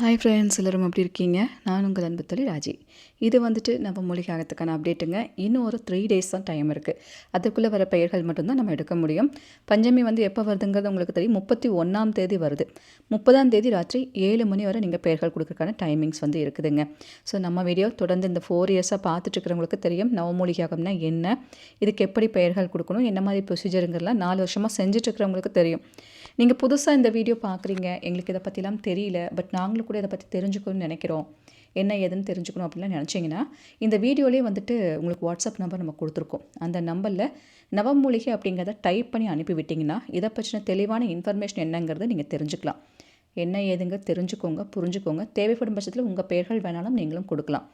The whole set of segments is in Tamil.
ஹாய் ஃப்ரெண்ட்ஸ் எல்லோரும் எப்படி இருக்கீங்க? நான் உங்கள் அன்பு ராஜி. இது வந்துட்டு நம்ம மூலிகாகத்துக்கான அப்டேட்டுங்க இன்னும் ஒரு த்ரீ டேஸ் தான் டைம் இருக்குது அதுக்குள்ளே வர பெயர்கள் மட்டும்தான் நம்ம எடுக்க முடியும். பஞ்சமி வந்து எப்போ வருதுங்கிறது உங்களுக்கு தெரியும். முப்பத்தி ஒன்றாம் தேதி வருது. முப்பதாம் தேதி ராத்திரி ஏழு மணி வரை நீங்கள் பெயர்கள் கொடுக்குறதுக்கான டைமிங்ஸ் வந்து இருக்குதுங்க. ஸோ நம்ம வீடியோ தொடர்ந்து இந்த ஃபோர் இயர்ஸாக பார்த்துட்ருக்கிறவங்களுக்கு தெரியும். நவமூலிகாகம்னா என்ன? இதுக்கு எப்படி பெயர்கள் கொடுக்கணும்? என்ன மாதிரி ப்ரொசீஜருங்கிறலாம் நாலு வருஷமாக செஞ்சுட்ருக்கிறவங்களுக்கு தெரியும். நீங்கள் புதுசாக இந்த வீடியோ பார்க்குறீங்க. எங்களுக்கு இதை பற்றிலாம் தெரியல. பட் நாங்களும் கூட இதை பற்றி தெரிஞ்சுக்கணும்னு நினைக்கிறோம். என்ன ஏதுன்னு தெரிஞ்சுக்கணும் அப்படின்லாம் நினச்சிங்கன்னா இந்த வீடியோலேயே வந்துட்டு உங்களுக்கு வாட்ஸ்அப் நம்பர் நம்ம கொடுத்துருக்கோம். அந்த நம்பரில் நவமூலிகை அப்படிங்கிறத டைப் பண்ணி அனுப்பி விட்டிங்கன்னா இதை பற்றின தெளிவான இன்ஃபர்மேஷன் என்னங்கிறத நீங்கள் தெரிஞ்சுக்கலாம். என்ன ஏதுங்க தெரிஞ்சுக்கோங்க புரிஞ்சுக்கோங்க. தேவைப்படும் பட்சத்தில் உங்கள் பெயர்கள் வேணாலும் நீங்களும் கொடுக்கலாம்.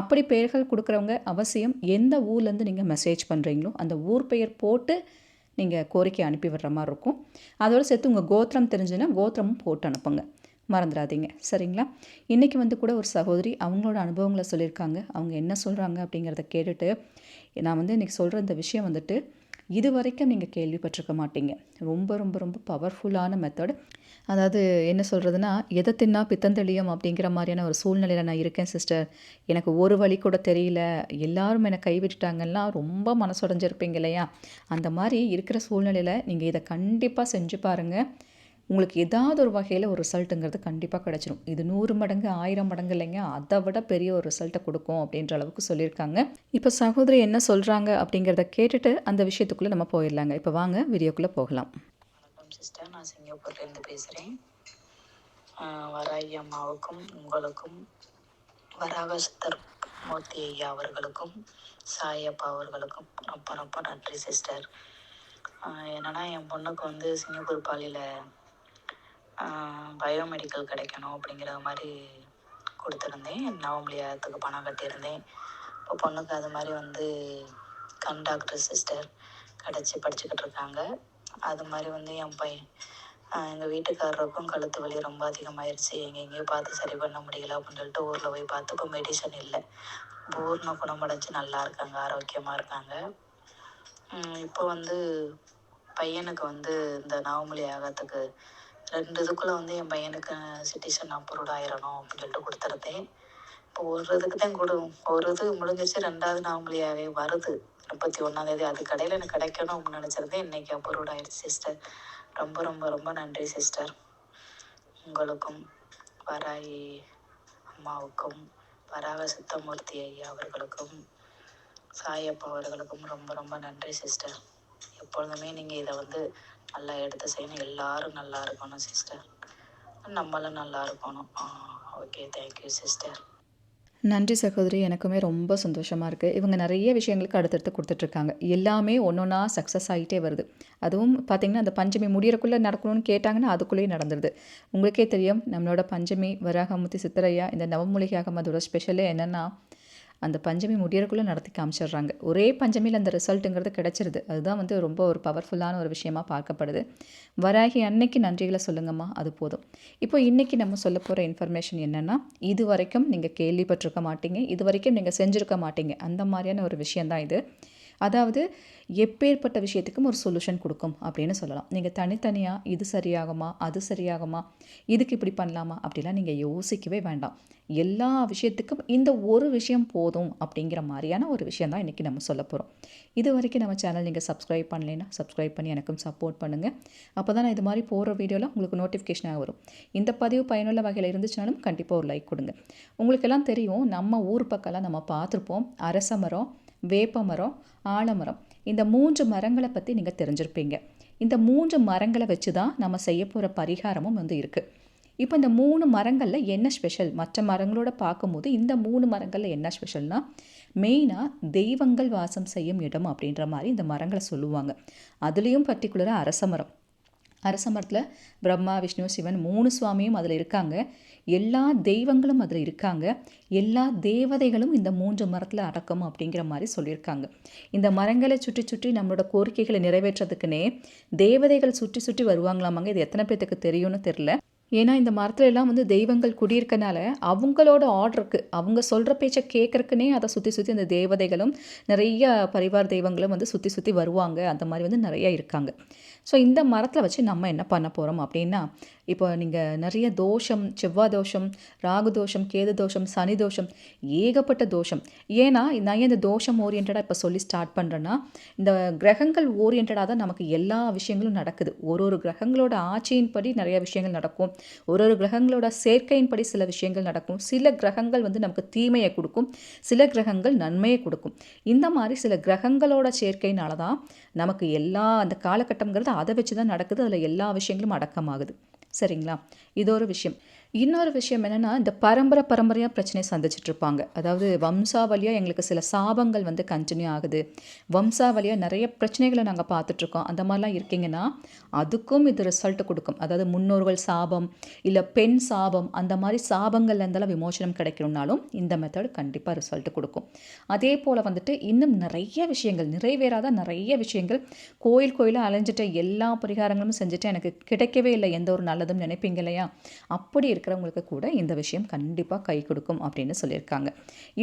அப்படி பெயர்கள் கொடுக்குறவங்க அவசியம் எந்த ஊர்லேருந்து நீங்கள் மெசேஜ் பண்ணுறீங்களோ அந்த ஊர் பெயர் போட்டு நீங்கள் கோரிக்கை அனுப்பி விடுற மாதிரி இருக்கும். அதோடு சேர்த்து உங்கள் கோத்திரம் தெரிஞ்சுன்னா கோத்திரமும் போட்டு அனுப்புங்க. மறந்துடாதீங்க. சரிங்களா? இன்றைக்கி வந்து கூட ஒரு சகோதரி அவங்களோட அனுபவங்களை சொல்லியிருக்காங்க. அவங்க என்ன சொல்கிறாங்க அப்படிங்கிறத கேட்டுட்டு நான் வந்து இன்றைக்கி சொல்கிற இந்த விஷயம் வந்துட்டு இது வரைக்கும் நீங்கள் கேள்விப்பட்டிருக்க மாட்டீங்க. ரொம்ப ரொம்ப ரொம்ப பவர்ஃபுல்லான மெத்தட் அதாவது என்ன சொல்கிறதுனா எதை தின்னா பித்தந்தெளியும் அப்படிங்கிற மாதிரியான ஒரு சூழ்நிலையில் நான் இருக்கேன் சிஸ்டர் எனக்கு ஒரு வழி கூட தெரியல. எல்லாரும் என்னை கைவிட்டுட்டாங்கன்னா ரொம்ப மனசுடைஞ்சிருப்பீங்க இல்லையா? அந்த மாதிரி இருக்கிற சூழ்நிலையில் நீங்கள் இதை கண்டிப்பாக செஞ்சு பாருங்கள் உங்களுக்கு ஏதாவது ஒரு வகையில் ஒரு ரிசல்ட்டுங்கிறது கண்டிப்பாக கிடச்சிரும். இது நூறு மடங்கு ஆயிரம் மடங்கு இல்லைங்க. அதை விட பெரிய ஒரு ரிசல்ட்டை கொடுக்கும் அப்படின்ற அளவுக்கு சொல்லியிருக்காங்க. இப்போ சகோதரி என்ன சொல்கிறாங்க அப்படிங்கிறத கேட்டுட்டு அந்த விஷயத்துக்குள்ளே நம்ம போயிடலாங்க. இப்போ வாங்க வீடியோக்குள்ளே போகலாம். வணக்கம் சிஸ்டர் நான் சிங்கப்பூர்லேருந்து பேசுகிறேன் வராகி அம்மாவுக்கும் உங்களுக்கும் வராக சித்தர் மூர்த்தி ஐயா அவர்களுக்கும் சாயப்பா அவர்களுக்கும் ரொம்ப ரொம்ப நன்றி சிஸ்டர் என்னன்னா என் பொண்ணுக்கு வந்து சிங்கப்பூர் பாலியில் பயோமெடிக்கல் கிடைக்கணும் அப்படிங்கிற மாதிரி கொடுத்துருந்தேன். நவம்பளியாரத்துக்கு பணம் கட்டியிருந்தேன். இப்போ பொண்ணுக்கு அது மாதிரி வந்து கண் டாக்டர் சிஸ்டர் கிடச்சி படிச்சுக்கிட்டு இருக்காங்க. அது மாதிரி வந்து என் பையன் எங்கள் வீட்டுக்காரருக்கும் கழுத்து வலி ரொம்ப அதிகமாயிருச்சு. எங்கே பார்த்து சரி பண்ண முடியல அப்படின்னு சொல்லிட்டு ஊரில் போய் பார்த்து இப்போ மெடிசன் இல்லை. பூர்ண குணமடைஞ்சு நல்லா இருக்காங்க ஆரோக்கியமாக இருக்காங்க. இப்போ வந்து பையனுக்கு வந்து இந்த நவமொழி ஆகத்துக்கு ரெண்டு இதுக்குள்ளே வந்து என் பையனுக்கு சிட்டிசன் அப்ரூவ்ட் ஆயிடணும் அப்படின்னு சொல்லிட்டு கொடுத்துருந்தேன். இப்போ ஒரு இதுக்கு தான் கொடு ஒரு இது முடிஞ்சிச்சு ரெண்டாவது நவமொழியாகவே வருது. முப்பத்தி ஒன்றாந்தேதி அது கடையில் எனக்கு கிடைக்கணும் அப்படின்னு நினச்சிருந்தேன். இன்றைக்கி அப்ரூவ்ட் ஆயிடுச்சு சிஸ்டர் ரொம்ப ரொம்ப ரொம்ப நன்றி சிஸ்டர் உங்களுக்கும் வராயி அம்மாவுக்கும் வராக சித்தமூர்த்தி ஐயா அவர்களுக்கும் சாயப்பா அவர்களுக்கும் ரொம்ப ரொம்ப நன்றி சிஸ்டர் எப்பொழுதுமே நீங்கள் இதை வந்து நல்லா எடுத்து செய்யணும். எல்லாரும் நல்லா இருக்கணும் சிஸ்டர் நம்மளும் நல்லா இருக்கணும். ஓகே தேங்க்யூ சிஸ்டர் நன்றி சகோதரி. எனக்குமே ரொம்ப சந்தோஷமாக இருக்குது இவங்க நிறைய விஷயங்களுக்கு அடுத்தடுத்து கொடுத்துட்ருக்காங்க. எல்லாமே ஒன்று ஒன்றா சக்ஸஸ் ஆகிட்டே வருது. அதுவும் பார்த்திங்கன்னா அந்த பஞ்சமி முடியறக்குள்ளே நடக்கணும்னு கேட்டாங்கன்னா அதுக்குள்ளேயே நடந்துருது. உங்களுக்கே தெரியும் நம்மளோட பஞ்சமி வராகமுத்தி சித்தரையா இந்த நவமூலிகாகம் அதோட ஸ்பெஷலே என்னென்னா அந்த பஞ்சமி முடியறக்குள்ளே நடத்தி காமிச்சிடுறாங்க. ஒரே பஞ்சமியில் அந்த ரிசல்ட்டுங்கிறது கிடச்சிருது. அதுதான் வந்து ரொம்ப ஒரு பவர்ஃபுல்லான ஒரு விஷயமாக பார்க்கப்படுது. வராகி அன்னைக்கு நன்றிகளை சொல்லுங்கம்மா அது போதும். இப்போ இன்றைக்கி நம்ம சொல்ல போகிற இன்ஃபர்மேஷன் என்னென்னா இது வரைக்கும் நீங்கள் கேள்விப்பட்டிருக்க மாட்டீங்க. இது வரைக்கும் நீங்கள் செஞ்சுருக்க மாட்டீங்க. அந்த மாதிரியான ஒரு விஷயந்தான் இது. அதாவது எப்பேற்பட்ட விஷயத்துக்கும் ஒரு சொல்யூஷன் கொடுக்கும் அப்படின்னு சொல்லலாம். நீங்கள் தனித்தனியாக இது சரியாகுமா அது சரியாகுமா இதுக்கு இப்படி பண்ணலாமா அப்படிலாம் நீங்கள் யோசிக்கவே வேண்டாம். எல்லா விஷயத்துக்கும் இந்த ஒரு விஷயம் போதும் அப்படிங்கிற மாதிரியான ஒரு விஷயம் தான் இன்றைக்கி நம்ம சொல்ல போகிறோம் இது வரைக்கும் நம்ம சேனல் நீங்கள் சப்ஸ்கிரைப் பண்ணலைன்னா சப்ஸ்கிரைப் பண்ணி எனக்கும் சப்போர்ட் பண்ணுங்கள் அப்போ தான் நான் இது மாதிரி போகிற வீடியோவில் உங்களுக்கு நோட்டிஃபிகேஷனாக வரும். இந்த பதிவு பயனுள்ள வகையில் இருந்துச்சுனாலும் கண்டிப்பாக ஒரு லைக் கொடுங்க. உங்களுக்கெல்லாம் தெரியும் நம்ம ஊர் பக்கம்லாம் நம்ம பார்த்துருப்போம். அரச வேப்பமரம் ஆலமரம் இந்த மூன்று மரங்களை பற்றி நீங்கள் தெரிஞ்சிருப்பீங்க. இந்த மூன்று மரங்களை வச்சு தான் நம்ம செய்ய போகிற பரிகாரமும் வந்து இருக்குது இப்போ இந்த மூணு மரங்களில் என்ன ஸ்பெஷல் மற்ற மரங்களோட பார்க்கும்போது இந்த மூணு மரங்களில் என்ன ஸ்பெஷல்னால் மெயினாக தெய்வங்கள் வாசம் செய்யும் இடம் அப்படின்ற மாதிரி இந்த மரங்களை சொல்லுவாங்க. அதுலேயும் பர்டிகுலராக அரச மரம். அரச மரத்தில் பிரம்மா விஷ்ணு சிவன் மூணு சுவாமியும் அதில் இருக்காங்க. எல்லா தெய்வங்களும் அதில் இருக்காங்க. எல்லா தேவதைகளும் இந்த மூன்று மரத்தில் அடக்கம் அப்படிங்கிற மாதிரி சொல்லியிருக்காங்க. இந்த மரங்களை சுற்றி சுற்றி நம்மளோட கோரிக்கைகளை நிறைவேற்றுறதுக்குன்னே தேவதைகள் சுற்றி சுற்றி வருவாங்களாமாங்க. இது எத்தனை பேர்த்துக்கு தெரியும்னு தெரில ஏன்னா இந்த மரத்துல எல்லாம் வந்து தெய்வங்கள் குடியிருக்கனால அவங்களோட ஆர்டருக்கு அவங்க சொல்கிற பேச்சை கேட்குறக்குனே அதை சுற்றி சுற்றி அந்த தேவதைகளும் நிறைய பரிவார் தெய்வங்களும் வந்து சுற்றி சுற்றி வருவாங்க. அந்த மாதிரி வந்து நிறையா இருக்காங்க. ஸோ இந்த மரத்தில் வச்சு நம்ம என்ன பண்ண போகிறோம் அப்படின்னா இப்போ நீங்கள் நிறைய தோஷம் செவ்வாய் தோஷம் ராகு தோஷம் கேது தோஷம் சனி தோஷம் ஏகப்பட்ட தோஷம். ஏன்னா நான் ஏன் இந்த தோஷம் ஓரியன்டாக இப்போ சொல்லி ஸ்டார்ட் பண்ணுறேன்னா இந்த கிரகங்கள் ஓரியன்டாக தான் நமக்கு எல்லா விஷயங்களும் நடக்குது. ஒரு ஒரு கிரகங்களோட ஆட்சியின்படி நிறைய விஷயங்கள் நடக்கும். ஒரு ஒரு கிரகங்களோட சேர்க்கையின்படி சில விஷயங்கள் நடக்கும். சில கிரகங்கள் வந்து நமக்கு தீமையை கொடுக்கும். சில கிரகங்கள் நன்மையை கொடுக்கும். இந்த மாதிரி சில கிரகங்களோட சேர்க்கையினால தான் நமக்கு எல்லா அந்த காலகட்டங்கிறது அதை வச்சு தான் நடக்குது. அதில் எல்லா விஷயங்களும் அடக்கமாகுது. சரிங்களா? இது ஒரு விஷயம். இன்னொரு விஷயம் என்னென்னா இந்த பரம்பரை பரம்பரையாக பிரச்சனையை சந்திச்சிட்ருப்பாங்க. அதாவது வம்சாவளியாக எங்களுக்கு சில சாபங்கள் வந்து கண்டினியூ ஆகுது. வம்சாவளியாக நிறைய பிரச்சனைகளை நாங்கள் பார்த்துட்ருக்கோம். அந்த மாதிரிலாம் இருக்கீங்கன்னா அதுக்கும் இது ரிசல்ட் கொடுக்கும். அதாவது முன்னோர்கள் சாபம் இல்லை பெண் சாபம் அந்த மாதிரி சாபங்கள்லேருந்தெல்லாம் விமோசனம் கிடைக்கணும்னாலும் இந்த மெத்தட் கண்டிப்பாக ரிசல்ட் கொடுக்கும். அதே போல் வந்துட்டு இன்னும் நிறைய விஷயங்கள் நிறைவேறாத நிறைய விஷயங்கள் கோயில் கோயிலாக அலைஞ்சிட்ட எல்லா பரிகாரங்களும் செஞ்சுட்டு எனக்கு கிடைக்கவே இல்லை. எந்த ஒரு நல்லதும் நினைப்பீங்க இல்லையா? அப்படி இருக்கிறவங்களுக்கு கூட இந்த விஷயம் கண்டிப்பாக கை கொடுக்கும் அப்படின்னு சொல்லியிருக்காங்க.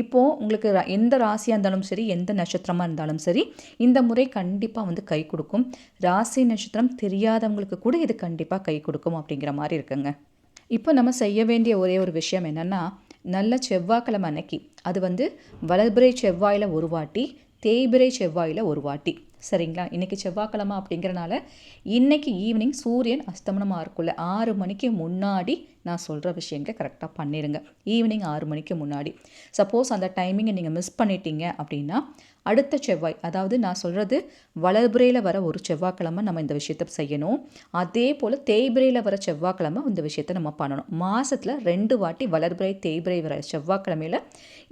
இப்போது உங்களுக்கு எந்த ராசியாக இருந்தாலும் சரி எந்த நட்சத்திரமாக இருந்தாலும் சரி இந்த முறை கண்டிப்பாக வந்து கை கொடுக்கும். ராசி நட்சத்திரம் தெரியாதவங்களுக்கு கூட இது கண்டிப்பாக கை கொடுக்கும் அப்படிங்கிற மாதிரி இருக்குங்க. இப்போ நம்ம செய்ய வேண்டிய ஒரே ஒரு விஷயம் என்னென்னா நல்ல செவ்வாய்க்கிழமை அன்னைக்கு அது வந்து வளர்பிறை செவ்வாயில் ஒரு வாட்டி தேய்பிறை செவ்வாயில் ஒரு வாட்டி. சரிங்களா? இன்றைக்கி செவ்வாய்க்கிழமை அப்படிங்கிறனால இன்னைக்கு ஈவினிங் சூரியன் அஸ்தமனமாக இருக்குல்ல ஆறு மணிக்கு முன்னாடி நான் சொல்கிற விஷயங்களை கரெக்டாக பண்ணிடுங்க ஈவினிங் ஆறு மணிக்கு முன்னாடி. சப்போஸ் அந்த டைமிங்கை நீங்கள் மிஸ் பண்ணிட்டீங்க அப்படின்னா அடுத்த செவ்வாய் அதாவது நான் சொல்கிறது வளர்புறையில் வர ஒரு செவ்வாய்க்கிழமை நம்ம இந்த விஷயத்தை செய்யணும். அதே போல் தேய்பிரையில் வர செவ்வாய்க்கிழமை இந்த விஷயத்தை நம்ம பண்ணணும். மாதத்தில் ரெண்டு வாட்டி வளர்பிறை தேய்பிரை வர செவ்வாய்க்கிழமையில்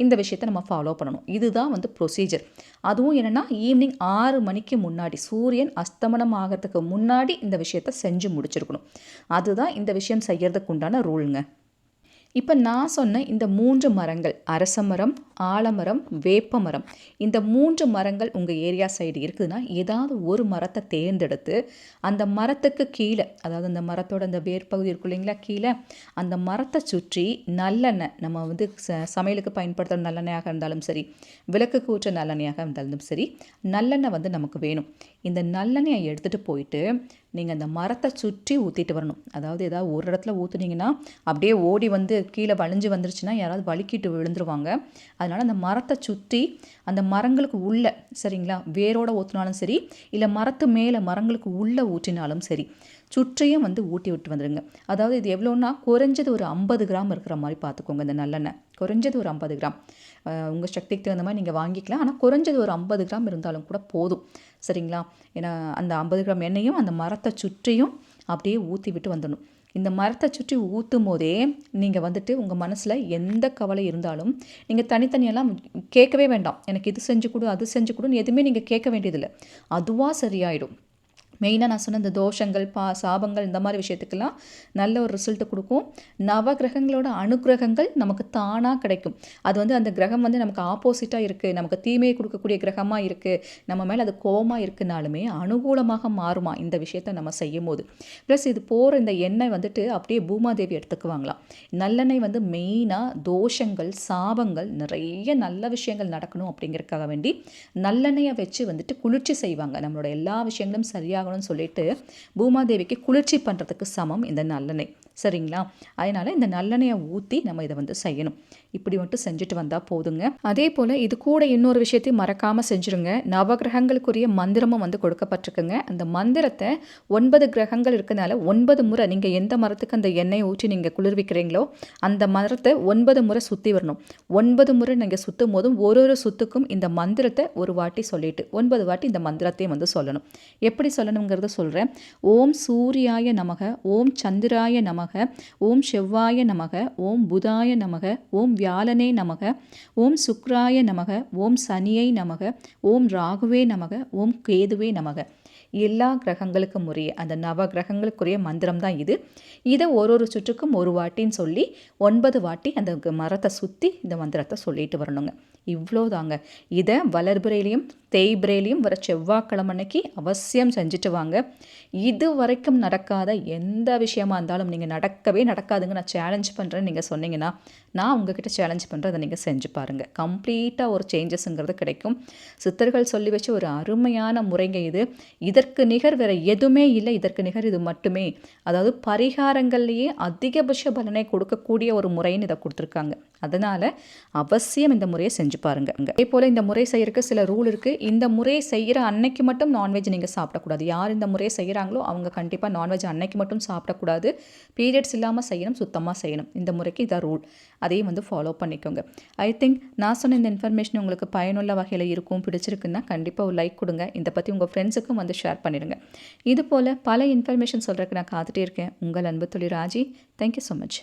இந்த விஷயத்தை நம்ம ஃபாலோ பண்ணணும். இதுதான் வந்து ப்ரொசீஜர் அதுவும் என்னென்னா ஈவினிங் ஆறு மணிக்கு முன்னாடி சூரியன் அஸ்தமனம் ஆகிறதுக்கு முன்னாடி இந்த விஷயத்தை செஞ்சு முடிச்சிருக்கணும். அதுதான் இந்த விஷயம் செய்கிறதுக்கு உண்டான ரூல்ங்க. இப்போ நான் சொன்ன இந்த மூன்று மரங்கள் அரச மரம் ஆலமரம் வேப்ப மரம் இந்த மூன்று மரங்கள் உங்கள் ஏரியா சைடு இருக்குதுன்னா ஏதாவது ஒரு மரத்தை தேர்ந்தெடுத்து அந்த மரத்துக்கு கீழே அதாவது அந்த மரத்தோட அந்த வேர்ப்பகுதி இருக்கும் இல்லைங்களா கீழே அந்த மரத்தை சுற்றி நல்லெண்ணெய் நம்ம வந்து ச சமையலுக்கு பயன்படுத்துகிற நல்லெண்ணெயாக இருந்தாலும் சரி விளக்குக்கு ஊற்ற நல்லெண்ணெயாக இருந்தாலும் சரி நல்லெண்ணெய் வந்து நமக்கு வேணும். இந்த நல்லெண்ணெயை எடுத்துகிட்டு போயிட்டு நீங்கள் அந்த மரத்தை சுற்றி ஊற்றிட்டு வரணும். அதாவது ஏதாவது ஒரு இடத்துல ஊற்றுனீங்கன்னா அப்படியே ஓடி வந்து கீழே வளைஞ்சு வந்துருச்சுன்னா யாராவது வழுக்கிட்டு விழுந்துருவாங்க. அதனால் அந்த மரத்தை சுற்றி அந்த மரங்களுக்கு உள்ள சரிங்களா வேரோட ஊற்றினாலும் சரி இல்லை மரத்து மேலே மரங்களுக்கு உள்ளே ஊற்றினாலும் சரி சுற்றியும் வந்து ஊட்டி விட்டு வந்துடுங்க அதாவது இது எவ்வளோன்னா குறைஞ்சது ஒரு ஐம்பது கிராம் இருக்கிற மாதிரி பார்த்துக்கோங்க இந்த நல்லெண்ணெய். குறைஞ்சது ஒரு ஐம்பது கிராம். உங்கள் சக்திக்கு தகுந்த மாதிரி நீங்கள் வாங்கிக்கலாம். ஆனால் குறைஞ்சது ஒரு ஐம்பது கிராம் இருந்தாலும் கூட போதும். சரிங்களா? ஏன்னா அந்த ஐம்பது கிராம் எண்ணெயும் அந்த மரத்தை சுற்றியும் அப்படியே ஊற்றி விட்டு வந்துடணும். இந்த மரத்தை சுற்றி ஊற்றும் போதே நீங்கள் வந்துட்டு உங்கள் மனசில் எந்த கவலை இருந்தாலும் நீங்கள் தனித்தனியெல்லாம் கேட்கவே வேண்டாம். எனக்கு இது செஞ்சு கொடு அது செஞ்சு கொடுன்னு எதுவுமே நீங்கள் கேட்க வேண்டியதில்லை. அதுவாக சரியாயிடும். மெயினாக நான் சொன்ன இந்த தோஷங்கள் பா சாபங்கள் இந்த மாதிரி விஷயத்துக்கெல்லாம் நல்ல ஒரு ரிசல்ட்டு கொடுக்கும். நவ கிரகங்களோட அனுகிரகங்கள் நமக்கு தானாக கிடைக்கும். அது வந்து அந்த கிரகம் வந்து நமக்கு ஆப்போசிட்டாக இருக்குது நமக்கு தீமையை கொடுக்கக்கூடிய கிரகமாக இருக்குது நம்ம மேலே அது கோபமாக இருக்குனாலுமே அனுகூலமாக மாறுமா இந்த விஷயத்தை நம்ம செய்யும் போது ப்ளஸ் இது போகிற இந்த எண்ணெய் வந்துட்டு அப்படியே பூமாதேவி எடுத்துக்குவாங்களாம். நல்லெண்ணெய் வந்து மெயினாக தோஷங்கள் சாபங்கள் நிறைய நல்ல விஷயங்கள் நடக்கணும் அப்படிங்கிறதுக்காக வேண்டி நல்லெண்ணெயை வச்சு வந்துட்டு குளிர்ச்சி செய்வாங்க. நம்மளோட எல்லா விஷயங்களும் சரியாக ஆகணும்னு சொல்லிட்டு பூமாதேவிக்கு குளிர்ச்சி பண்ணுறதுக்கு சமம் இந்த நல்லெண்ணெய். சரிங்களா? அதனால் இந்த நல்லெண்ணெயை ஊற்றி நம்ம இதை வந்து செய்யணும். இப்படி மட்டும் செஞ்சுட்டு வந்தால் போதுங்க. அதே போல் இது கூட இன்னொரு விஷயத்தையும் மறக்காமல் செஞ்சுருங்க. நவகிரகங்களுக்குரிய மந்திரமும் வந்து கொடுக்கப்பட்டிருக்குங்க. அந்த மந்திரத்தை ஒன்பது கிரகங்கள் இருக்கனால ஒன்பது முறை நீங்கள் எந்த மரத்துக்கு அந்த எண்ணெயை ஊற்றி நீங்கள் குளிர்விக்கிறீங்களோ அந்த மரத்தை ஒன்பது முறை சுற்றி வரணும். ஒன்பது முறை நீங்கள் சுற்றும் போதும் ஒரு ஒரு சுத்துக்கும் இந்த மந்திரத்தை ஒரு வாட்டி சொல்லிட்டு ஒன்பது வாட்டி இந்த மந்திரத்தையும் வந்து சொல்லணும். எப்படி சொல்லணுங்கிறத சொல்கிறேன் ஓம் சூரியாய நமக ஓம் சந்திராய நமக ஓம் செவ்வாய நமக ஓம் புதாய நமக ஓம் வியாழனே நமக ஓம் சுக்ராய நமக ஓம் சனியை நமக ஓம் ராகுவே நமக ஓம் கேதுவே நமக. எல்லா கிரகங்களுக்கும் உரிய அந்த நவ கிரகங்களுக்குரிய மந்திரம் தான் இது. இதை ஒரு ஒரு சுற்றுக்கும் ஒரு வாட்டின்னு சொல்லி ஒன்பது வாட்டி அந்த க- மரத்தை சுற்றி இந்த மந்திரத்தை சொல்லிட்டு வரணுங்க. இவ்வளோதாங்க. இதை வளர்புறையிலையும் தேய்பிரேலையும் வர செவ்வாய்க்கிழமை அன்னைக்கு அவசியம் செஞ்சுட்டு வாங்க. இது வரைக்கும் நடக்காத எந்த விஷயமா இருந்தாலும் நீங்கள் நடக்கவே நடக்காதுங்க. நான் சேலஞ்ச் பண்ணுறேன்னு நீங்கள் சொன்னீங்கன்னா நான் உங்ககிட்ட சேலஞ்ச் பண்ணுறேன் அதை நீங்கள் செஞ்சு பாருங்கள் கம்ப்ளீட்டாக ஒரு சேஞ்சஸ்ங்கிறது கிடைக்கும். சித்தர்கள் சொல்லி வச்சு ஒரு அருமையான முறைங்க இது. இதற்கு நிகர் வேறு எதுவுமே இல்லை. இதற்கு நிகர் இது மட்டுமே. அதாவது பரிகாரங்கள்லேயே அதிகபட்ச பலனை கொடுக்கக்கூடிய ஒரு முறைன்னு இதை கொடுத்துருக்காங்க. அதனால் அவசியம் இந்த முறையை செஞ்சு பாருங்க அதே போல் இந்த முறை செய்யறதுக்கு சில ரூல் இருக்குது இந்த முறை செய்கிற அன்னைக்கு மட்டும் நான்வெஜ் நீங்கள் சாப்பிடக்கூடாது. யார் இந்த முறையை செய்கிறாங்களோ அவங்க கண்டிப்பாக நான்வெஜ் அன்னைக்கு மட்டும் சாப்பிடக்கூடாது. பீரியட்ஸ் இல்லாமல் செய்யணும் சுத்தமாக செய்யணும். இந்த முறைக்கு இதான் ரூல் அதையும் வந்து ஃபாலோ பண்ணிக்கோங்க. ஐ திங்க் நான் சொன்ன இந்த இன்ஃபர்மேஷன் உங்களுக்கு பயனுள்ள வகையில் இருக்கும் பிடிச்சிருக்குன்னா கண்டிப்பாக ஒரு லைக் கொடுங்க. இதை பற்றி உங்கள் ஃப்ரெண்ட்ஸுக்கும் வந்து ஷேர் பண்ணிடுங்க. இது போல் பல இன்ஃபர்மேஷன் சொல்கிறதுக்கு நான் காத்துட்டே இருக்கேன். உங்கள் அன்பு தொழில் ராஜி. Thank you so much